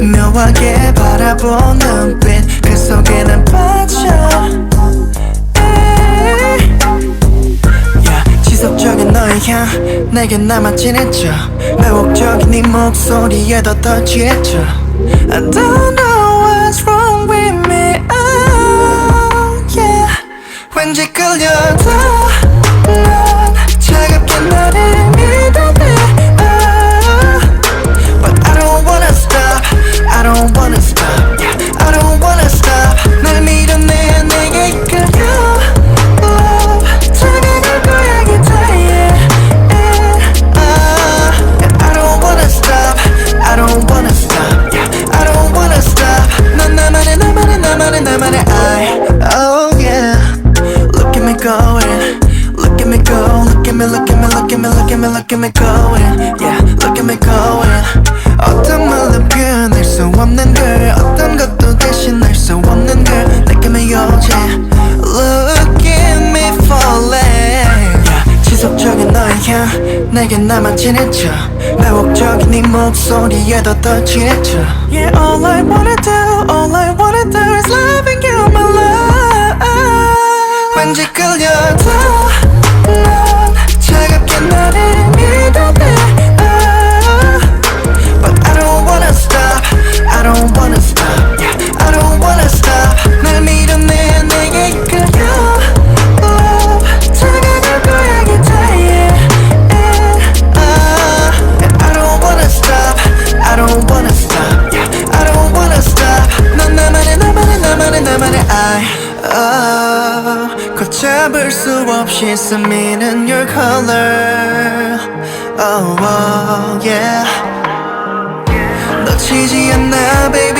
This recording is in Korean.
묘하게 바라보는 빛. 그 속에 난 빠 내게 남아진 했죠. 매혹적인 네 목소리에도 더 취했죠. I don't know at me look at me going Yeah look at me going 어떤 말로 표현할 수 없는 걸 어떤 것도 대신할 수 없는 걸 느낌의 요새 Look at me falling yeah, 지속적인 향 내게 남아진 했죠 매혹적인 네 목소리에도 더 취했죠 Yeah all I wanna do All I wanna do is loving you my oh, 걷잡을 수 없이 스미는 your color Oh, oh yeah 놓치지 않나 baby